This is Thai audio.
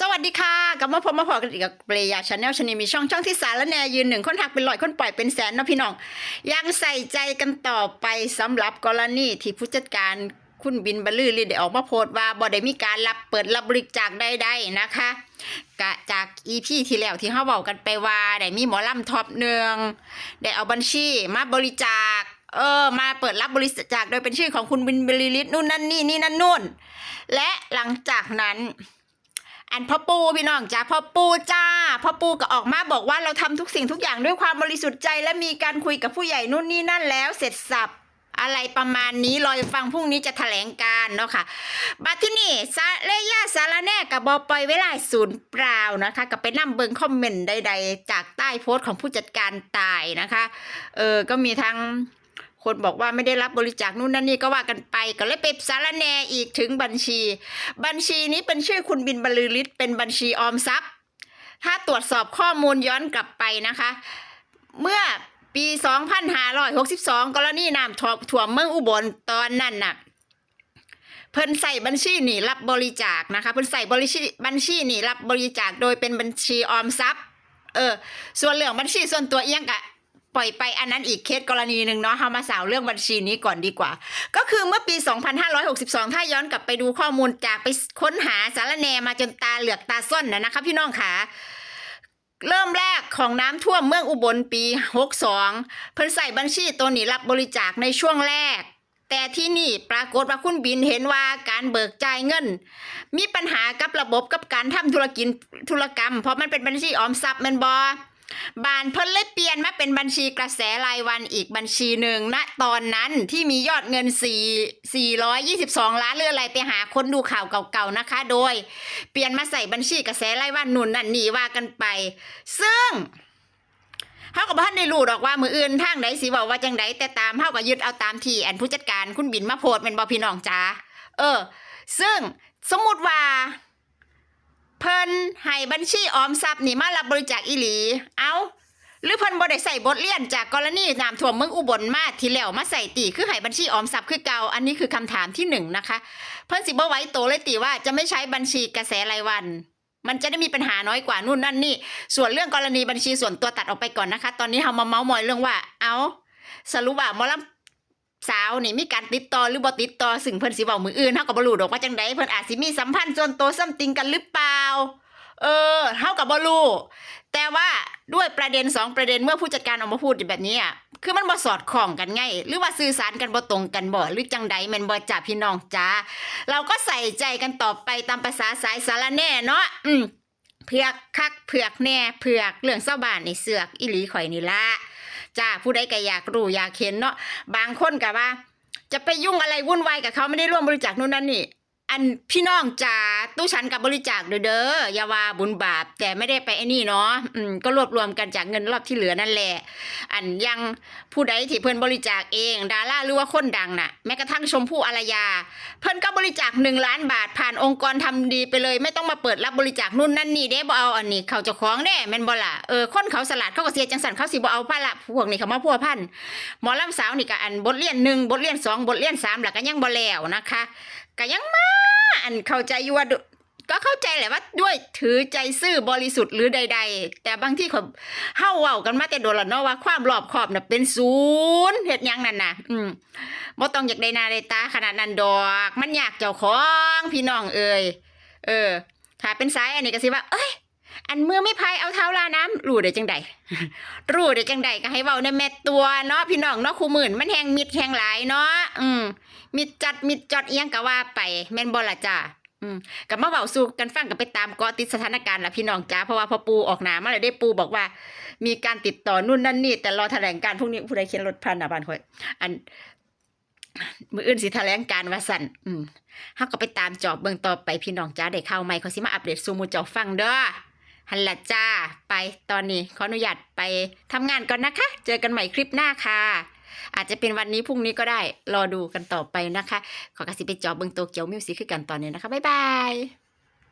สวัสดีค่ะกลับมาพบมาพอกันอีกกับเปรยาชาแนลชนีมีช่องช่องที่สารและแนยืนหนึ่งคนหักเป็นร้อยคนปล่อยเป็นแสนนะพี่น้อง ยังใส่ใจกันต่อไปสำหรับกรณีที่ผู้จัดการคุณบินบรรลือฤทธิ์ได้ออกมาโพสต์ว่าบ่ได้มีการรับเปิดรับบริจาคใดๆนะคะกะจากอีพีที่แล้วที่เขาบอกกันไปว่าได้มีหมอลำท็อปหนึ่งได้เอาบัญชีมาบริจาคเออมาเปิดรับบริจาคโดยเป็นชื่อของคุณบินบรรลือฤทธิ์นู่นนั่นนี่นี่นั่นนู่นและหลังจากนั้น อันพ่อปูพี่น้องจ้าพ่อปูจ้าพ่อปูก็ออกมาบอกว่าเราทำทุกสิ่งทุกอย่างด้วยความบริสุทธิ์ใจและมีการคุยกับผู้ใหญ่นู่นนี่นั่นแล้วเสร็จสับอะไรประมาณนี้รอฟังพรุ่งนี้จะแถลงการเนาะค่ะบัดที่นี่ซาเลย่าสารแน่กับบอปล่อยเวลาศูนย์เปล่านะคะกับไปนั่งเบิงคอมเมนต์ใด ๆ จากใต้โพสต์ของผู้จัดการตายนะคะ เออก็มีทั้ง คนบอกว่าไม่ได้รับบริจาคนู่นนั่นนี่ก็ว่ากันไป ก็เลยไปสารแนอีกถึงบัญชี บัญชีนี้เป็นชื่อคุณบินบรรลือฤทธิ์เป็นบัญชีออมทรัพย์ ถ้าตรวจสอบข้อมูลย้อนกลับไปนะคะ เมื่อปี 2562 กรณีน้ำถ่วมเมืองอุบลตอนนั้นน่ะเพิ่นใส่บัญชีนี่รับบริจาคนะคะเพิ่นใส่บริชีบัญชีนี่รับบริจาคโดยเป็นบัญชีออมทรัพย์ เออ ส่วนเรื่องบัญชีส่วนตัวเอียงกะ ปล่อยไปอันนั้นอีกเคสกรณีหนึ่งเนาะเฮามาสาวเรื่องบัญชีนี้ก่อนดีกว่า ก็คือเมื่อปี 2562 ถ้าย้อนกลับไปดูข้อมูลจากไปค้นหาสารแนมาจนตาเหลือกตาส้นนะนะคะพี่น้องค่ะเริ่มแรกของน้ำท่วมเมืองอุบลปี 62 เพิ่นใส่บัญชีตัวนี้รับบริจาคในช่วงแรก แต่ที่นี่ปรากฏว่าคุณบินเห็นว่าการเบิกจ่ายเงิน มีปัญหากับระบบกับการทำธุรกิจธุรกรรม เพราะมันเป็นบัญชีออมทรัพย์มันบอ บานเพิ่นเลยเปลี่ยนมาเป็นบัญชีกระแสรายวันอีกบัญชีหนึ่งณตอนนั้นที่มียอดเงิน 4 422 ล้านเรืออะไรไปหาคนดูข่าวเก่าๆนะคะ โดย เปลี่ยนมาใส่บัญชีกระแสรายวันนุ่นนั่นนี่ว่ากันไป ซึ่งเฮากับท่านได้รู้ดอกว่ามืออื่นทางใดสิบอกว่าจังใดแต่ตามเฮาก็ยึดเอาตามที่แอนผู้จัดการคุณบินมาโพสเป็นบอพี่น้องจ้าเออ ซึ่งสมมติว่า พิ่นให้บัญชีออมทรัพย์นี่มารับบริจาคอีหลี เอาหรือเพิ่นบ่ได้ใส่บทเรียนจากกรณีน้ำท่วมเมืองอุบลมาที่แล้วมาใส่ตีคือให้บัญชีออมทรัพย์คือเก่าอันนี้คือคำถามที่หนึ่งนะคะ เพิ่นสิบ่ไว้โตเลยตีว่าจะไม่ใช้บัญชีกระแสรายวัน มันจะได้มีปัญหาน้อยกว่านู่นนั่นนี่ ส่วนเรื่องกรณีบัญชีส่วนตัวตัดออกไปก่อนนะคะ ตอนนี้เฮามาเมาส์มอยเรื่องว่า เอาสรุปว่ามอลำ สาวนี่มีการติดต่อหรือบ่ติดต่อซึ่งเพิ่นสิเว้ามืออื่นเฮาก็บ่รู้ดอกว่าจังไดเพิ่นอาจสิมีสัมพันธ์ส่วนตัวซัมติงกันหรือเปล่า เออเท่ากับบอลูแต่ว่าด้วยประเด็นสองประเด็นเมื่อผู้จัดการออกมาพูดแบบนี้อะคือมันบ่สอดคล้องกันไง หรือว่าสื่อสารกันบ่ตรงกันบ่หรือจังใดแม่นบ่จ่าพี่น้องจ้าเราก็ใส่ใจกันต่อไปตามภาษาสายสารแน่เนาะอืมเผือกคักเผือกแน่เผือกเรื่องเศร้าบ้านในเสือกอีหลีข่อยนี่ละ จ้าผู้ใดก็อยากรู้อยากเห็นเนาะบางคนก็ว่า จะไปยุ่งอะไรวุ่นวายกับเขาไม่ได้ร่วมบริจาคนู่นนั่นนี่ อันพี่น้องจ๋าตู้ฉันกับบริจาคเด้อเด้อยาวาบุญบาป แต่ไม่ได้ไปไอ้นี่เนาะอืมก็รวบรวมกันจากเงินรอบที่เหลือนั่นแหละ อันยังผู้ใดที่เพิ่นบริจาคเองดาราหรือว่าคนดังน่ะแม้กระทั่งชมพู่อารยา เพิ่นก็บริจาคหนึ่งล้านบาทผ่านองค์กรทำดีไปเลย ไม่ต้องมาเปิดรับบริจาคนู่นนั่นนี่เด้บ่เอาอันนี้เขาเจ้าของเด้แม่นบ่ล่ะเออคนเขาสลัดเขาก็เสียจังสันเขาสิบ่เอาพระละพวกนี้เขามาพัวพันหมอลำสาวนี่ก็อันบทเรียนหนึ่งบทเรียนสองบทเรียนสามแล้วก็ยังบ่แล้วนะคะ ก็ยังมา อันเข้าใจอยู่ว่าดุก็เข้าใจแหละว่าด้วยถือใจซื่อบริสุทธิ์หรือใด ๆ แต่บางที่เขาเฮาเว้ากันมาแต่โดนละเนาะว่าความรอบคอบน่ะเป็นศูนย์เฮ็ดหยังนั่นน่ะ อืมบ่ต้องอยากได้หนาได้ตาขนาดนั้นดอก มันอยากเจ้าของพี่น้องเอ่ยเออถ้าเป็นสายอันนี้ก็สิว่า เอ้ยอันมือไม่พายเอาเท้าลาน้ำรู้ได้จังใดรู้ได้จังใดก็ให้เว้าในแม่ตัวเนาะพี่น้องเนาะคู่มื่นมันแหงมิดแหงหลายเนาะอืม มิดจัดมิดจอดเอียงก็ว่าไปแม่นบ่ล่ะจ้าอืมกับมาเว้าสู่กันฟังกับไปตามกาะติดสถานการณ์ละพี่น้องจ้าเพราะว่าพอปูออกหนามาเลยได้ปูบอกว่า มีการติดต่อนู่นนั่นนี่ แต่รอแถลงการพรุ่งนี้ผู้ใดเขียนรถพันหน้าบ้านข่อยอันมืออื่นสิแถลงการว่าสั่นอืมเฮาก็ไปตามจอบเบิ่งต่อไปพี่น้องจ้าได้เข้าใหม่เขาสิมาอัปเดตสูมูจ้าฟังเด้อหันละจ้า ไปตอนนี้ขออนุญาตไปทำงานก่อนนะคะ เจอกันใหม่คลิปหน้าค่ะ อาจจะเป็นวันนี้พรุ่งนี้ก็ได้รอดูกันต่อไปนะคะ ขอกระสิไปจอบเบิงโตเกียวมิวสิกคือกันตอนนี้นะคะบ๊ายบาย